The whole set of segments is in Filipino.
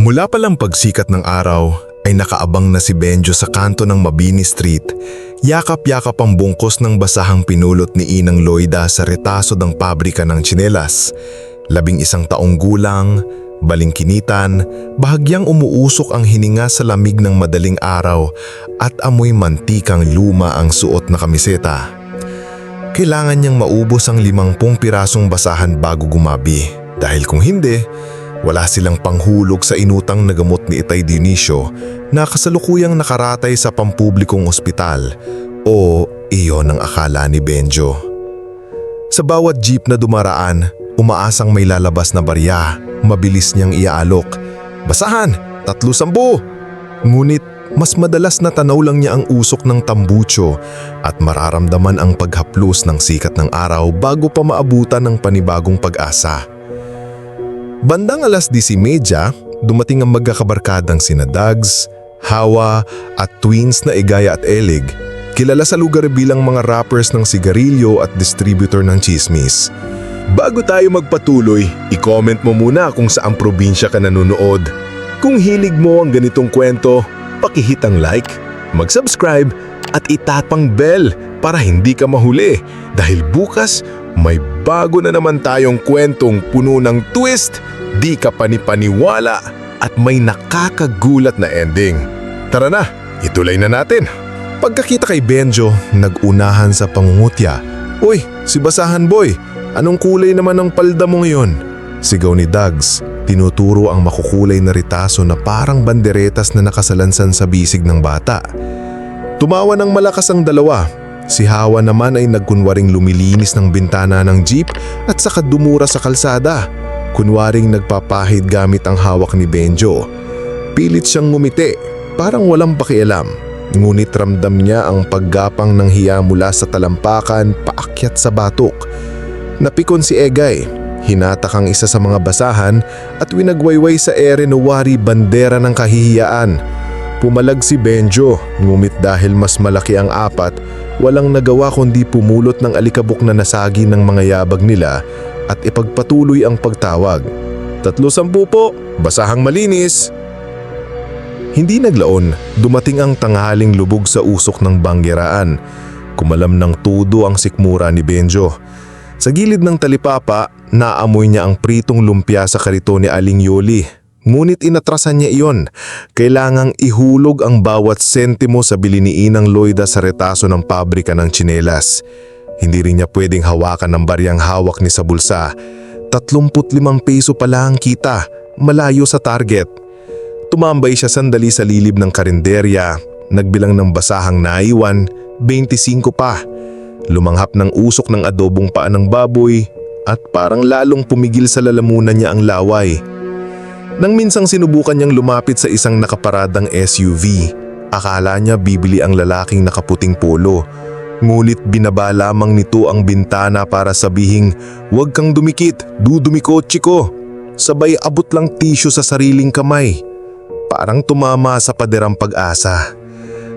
Mula palang pagsikat ng araw ay nakaabang na si Benjo sa kanto ng Mabini Street. Yakap-yakap ang bungkos ng basahang pinulot ni Inang Loida sa retaso ng pabrika ng tsinelas. Labing isang taong gulang, balingkinitan, bahagyang umuusok ang hininga sa lamig ng madaling araw at amoy mantikang luma ang suot na kamiseta. Kailangan niyang maubos ang limangpung pirasong basahan bago gumabi dahil kung hindi, wala silang panghulog sa inutang na gamot ni Itay Dionisio na kasalukuyang nakaratay sa pampublikong ospital o iyon ang akala ni Benjo. Sa bawat jeep na dumaraan, umaasang may lalabas na barya, mabilis niyang iaalok. Basahan! Tatlo sambu! Ngunit mas madalas na tanaw lang niya ang usok ng tambucho at mararamdaman ang paghaplos ng sikat ng araw bago pa maabutan ng panibagong pag-asa. Bandang alas 10.30, dumating ang magkakabarkadang sina Dags, Hawa at twins na Egaya at Elig, kilala sa lugar bilang mga rappers ng sigarilyo at distributor ng chismis. Bago tayo magpatuloy, i-comment mo muna kung saang probinsya ka nanonood. Kung hilig mo ang ganitong kwento, pakihit ang like, mag-subscribe at itatpang bell para hindi ka mahuli dahil bukas may bago na naman tayong kwentong puno ng twist, di ka panipaniwala at may nakakagulat na ending. Tara na, ituloy na natin. Pagkakita kay Benjo, nagunahan sa pangungutya. Uy, si Basahan Boy, anong kulay naman ang palda mo ngayon? Sigaw ni Dags, tinuturo ang makukulay na ritaso na parang banderetas na nakasalansan sa bisig ng bata. Tumawa ng malakas ang dalawa. Si Hawa naman ay nagkunwaring lumilinis ng bintana ng jeep at saka dumura sa kalsada. Kunwaring nagpapahid gamit ang hawak ni Benjo. Pilit siyang ngumiti, parang walang pakialam. Ngunit ramdam niya ang paggapang ng hiya mula sa talampakan paakyat sa batok. Napikon si Egay, hinatak ang isa sa mga basahan at winagwayway sa ere na wari bandera ng kahihiyaan. Pumalag si Benjo, ngumit dahil mas malaki ang apat, walang nagawa kundi pumulot ng alikabok na nasagi ng mga yabag nila at ipagpatuloy ang pagtawag. Tatlo sampu po, basahang malinis. Hindi naglaon, dumating ang tanghaling lubog sa usok ng banggiraan. Kumalam ng tudo ang sikmura ni Benjo. Sa gilid ng talipapa, naamoy niya ang pritong lumpia sa karito ni Aling Yoli. Ngunit inatrasan niya iyon. Kailangang ihulog ang bawat sentimo sa bili ni Inang Loida sa retaso ng pabrika ng tsinelas. Hindi rin niya pwedeng hawakan ng baryang hawak ni sa bulsa. 35 peso pala ang kita, malayo sa target. Tumambay siya sandali sa lilib ng karinderya, nagbilang ng basahang naiwan, 25 pa. Lumanghap ng usok ng adobong paa ng baboy at parang lalong pumigil sa lalamunan niya ang laway. Nang minsang sinubukan niyang lumapit sa isang nakaparadang SUV, akala niya bibili ang lalaking nakaputing polo. Ngunit binaba lamang nito ang bintana para sabihing, huwag kang dumikit, dudumikotsi ko. Sabay abot lang tisyo sa sariling kamay. Parang tumama sa paderang pag-asa.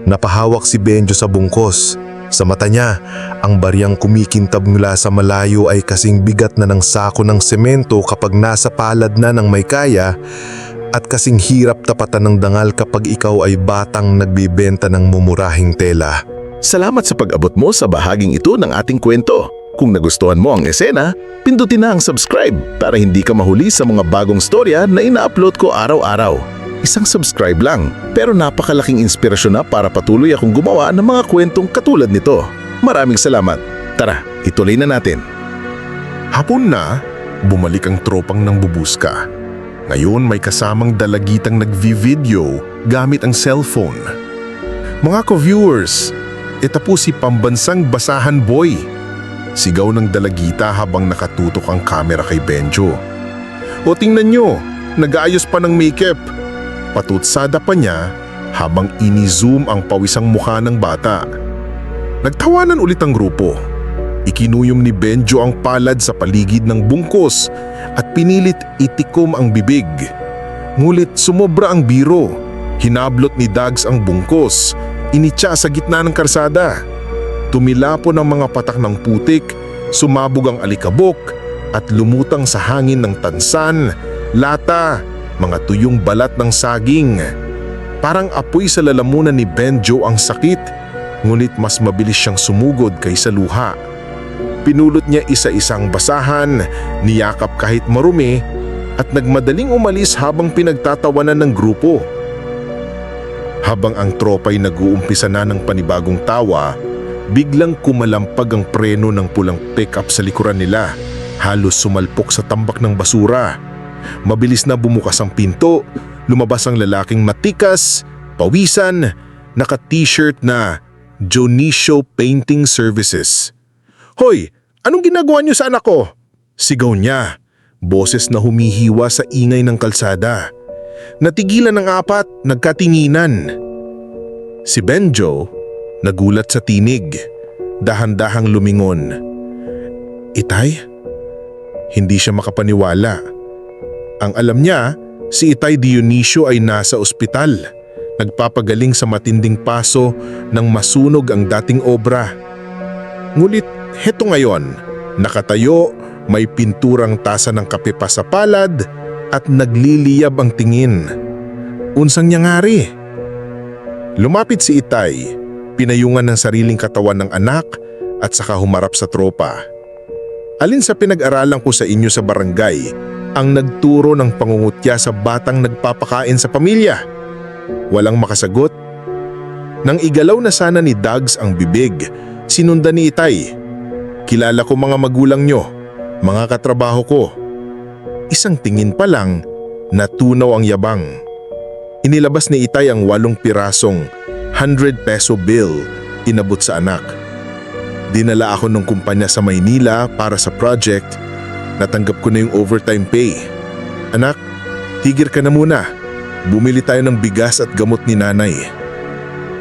Napahawak si Benjo sa bungkos. Sa mata niya, ang baryang kumikintab mula sa malayo ay kasing bigat na ng sako ng semento kapag nasa palad na ng may kaya at kasing hirap tapatan ng dangal kapag ikaw ay batang nagbibenta ng mumurahing tela. Salamat sa pag-abot mo sa bahaging ito ng ating kwento. Kung nagustuhan mo ang esena, pindutin na ang subscribe para hindi ka mahuli sa mga bagong storya na ina-upload ko araw-araw. Isang subscribe lang, pero napakalaking inspirasyon na para patuloy akong gumawa ng mga kwentong katulad nito. Maraming salamat. Tara, ituloy na natin. Hapon na, bumalik ang tropang ng bubuska. Ngayon may kasamang dalagitang nagvi-video gamit ang cellphone. Mga ko-viewers, ito po si pambansang basahan boy. Sigaw ng dalagita habang nakatutok ang kamera kay Benjo. O tingnan nyo, nag-aayos pa ng makeup. Patutsada pa niya habang ini-zoom ang pawisang mukha ng bata. Nagtawanan ulit ang grupo. Ikinuyom ni Benjo ang palad sa paligid ng bungkos at pinilit itikom ang bibig. Ngulit sumobra ang biro. Hinablot ni Dags ang bungkos. Initsa sa gitna ng karsada. Tumilapo ng mga patak ng putik, sumabog ang alikabok at lumutang sa hangin ng tansan, lata, mga tuyong balat ng saging. Parang apoy sa lalamunan ni Benjo ang sakit, ngunit mas mabilis siyang sumugod kaysa luha. Pinulot niya isa-isang basahan, niyakap kahit marumi, at nagmadaling umalis habang pinagtatawanan ng grupo. Habang ang tropa'y nag-uumpisa na ng panibagong tawa, biglang kumalampag ang preno ng pulang pickup sa likuran nila, halos sumalpok sa tambak ng basura. Mabilis na bumukas ang pinto, lumabas ang lalaking matikas, pawisan, naka-t-shirt na Jonicio Painting Services. Hoy, anong ginagawa niyo sa anak ko? Sigaw niya, boses na humihiwa sa ingay ng kalsada. Natigilan ng apat, nagkatinginan. Si Benjo, nagulat sa tinig, dahan-dahang lumingon. Itay? Hindi siya makapaniwala. Ang alam niya, si Itay Dionisio ay nasa ospital, nagpapagaling sa matinding paso nang masunog ang dating obra. Ngulit heto ngayon, nakatayo, may pinturang tasa ng kape pa sa palad at nagliliyab ang tingin. Unsang niya ngari? Lumapit si Itay, pinayungan ng sariling katawan ng anak at saka humarap sa tropa. Alin sa pinag-aralan ko sa inyo sa barangay ang nagturo ng pangungutya sa batang nagpapakain sa pamilya? Walang makasagot. Nang igalaw na sana ni Dags ang bibig, sinundan ni Itay. Kilala ko mga magulang nyo, mga katrabaho ko. Isang tingin pa lang, natunaw ang yabang. Inilabas ni Itay ang walong pirasong 100 peso bill inabot sa anak. Dinala ako ng kumpanya sa Maynila para sa project. Natanggap ko na yung overtime pay. Anak, tigir ka na muna. Bumili tayo ng bigas at gamot ni nanay.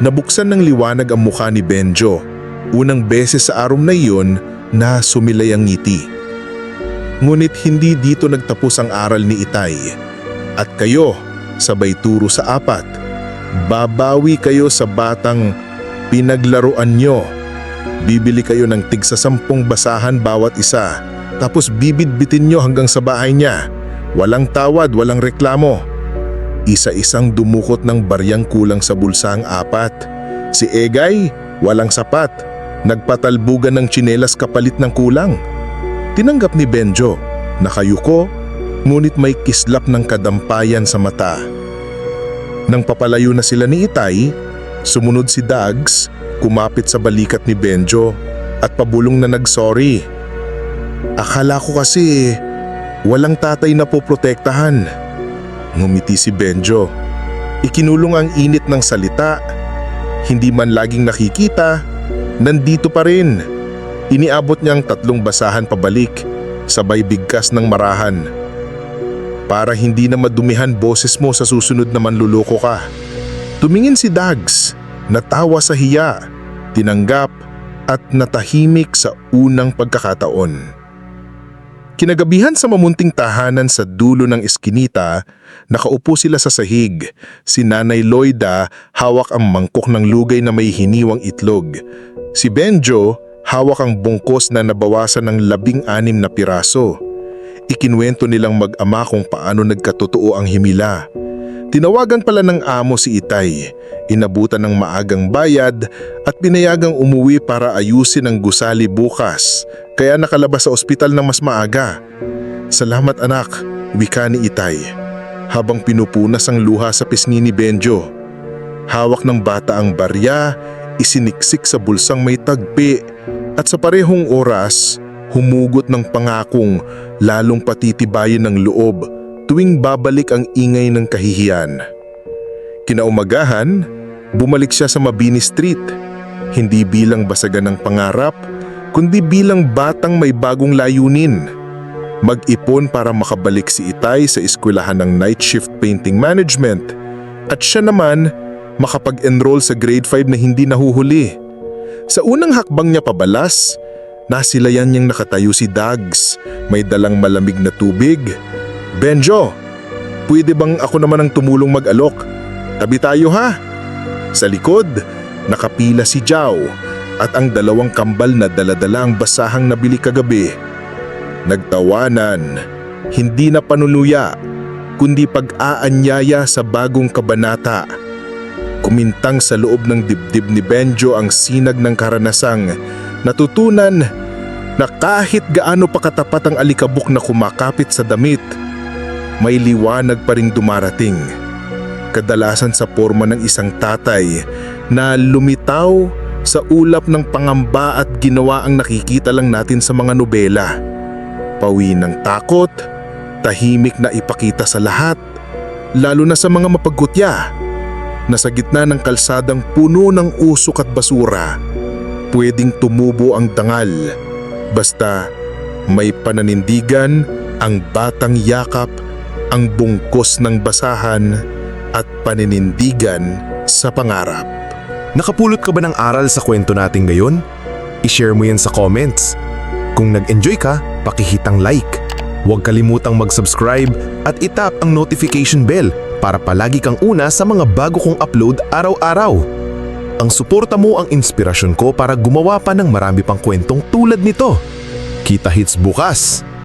Nabuksan ng liwanag ang mukha ni Benjo. Unang beses sa araw na iyon na sumilay ang ngiti. Ngunit hindi dito nagtapos ang aral ni Itay. At kayo, sabay turo sa apat. Babawi kayo sa batang pinaglaruan nyo. Bibili kayo ng tig sa sampung basahan bawat isa. Tapos bibidbitin nyo hanggang sa bahay niya. Walang tawad, walang reklamo. Isa-isang dumukot ng baryang kulang sa bulsa ang apat. Si Egay, walang sapat. Nagpatalbugan ng tsinelas kapalit ng kulang. Tinanggap ni Benjo, nakayuko, ngunit may kislap ng kadampayan sa mata. Nang papalayo na sila ni Itay, sumunod si Dags, kumapit sa balikat ni Benjo at pabulong na nagsorry. Akala ko kasi walang tatay na poprotektahan. Ngumiti si Benjo. Ikinulong ang init ng salita. Hindi man laging nakikita, nandito pa rin. Iniabot niyang tatlong basahan pabalik, sabay bigkas ng marahan. Para hindi na madumihan boses mo sa susunod na manluloko ka. Tumingin si Dags, natawa sa hiya, tinanggap at natahimik sa unang pagkakataon. Kinagabihan sa mamunting tahanan sa dulo ng eskinita, nakaupo sila sa sahig. Si Nanay Loida hawak ang mangkok ng lugay na may hiniwang itlog. Si Benjo hawak ang bungkos na nabawasan ng labing anim na piraso. Ikinwento nilang mag-ama kung paano nagkatotoo ang himila. Tinawagan pala ng amo si Itay, inabutan ng maagang bayad at pinayagang umuwi para ayusin ang gusali bukas, kaya nakalabas sa ospital ng mas maaga. Salamat anak, wika ni Itay, habang pinupunas ang luha sa pisngi ni Benjo. Hawak ng bata ang barya, isiniksik sa bulsang may tagpi at sa parehong oras, humugot ng pangakong lalong patitibayin ng loob tuwing babalik ang ingay ng kahihiyan. Kinaumagahan, bumalik siya sa Mabini Street, hindi bilang basagan ng pangarap, kundi bilang batang may bagong layunin. Mag-ipon para makabalik si Itay sa eskwelahan ng night shift painting management at siya naman makapag-enroll sa grade 5 na hindi nahuhuli. Sa unang hakbang niya pabalas, nasilayan niyang nakatayo si Dags, may dalang malamig na tubig. Benjo, pwede bang ako naman ang tumulong mag-alok? Tabi tayo ha? Sa likod, nakapila si Jao at ang dalawang kambal na daladala ang basahang nabili kagabi. Nagtawanan, hindi na panuluya, kundi pag-aanyaya sa bagong kabanata. Kumintang sa loob ng dibdib ni Benjo ang sinag ng karanasang natutunan na kahit gaano pa katapat ang alikabok na kumakapit sa damit, may liwanag pa ring dumarating. Kadalasan sa forma ng isang tatay na lumitaw sa ulap ng pangamba at ginawa ang nakikita lang natin sa mga nobela. Pawi ng takot, tahimik na ipakita sa lahat, lalo na sa mga mapagkutya, na sa gitna ng kalsadang puno ng usok at basura, pwedeng tumubo ang dangal. Basta may pananindigan ang batang yakap, ang bungkos ng basahan at paninindigan sa pangarap. Nakapulot ka ba ng aral sa kwento natin ngayon? I-share mo yan sa comments. Kung nag-enjoy ka, pakihitang like. Huwag kalimutang mag-subscribe at itap ang notification bell para palagi kang una sa mga bago kong upload araw-araw. Ang suporta mo ang inspirasyon ko para gumawa pa ng marami pang kwentong tulad nito. Kita hits bukas!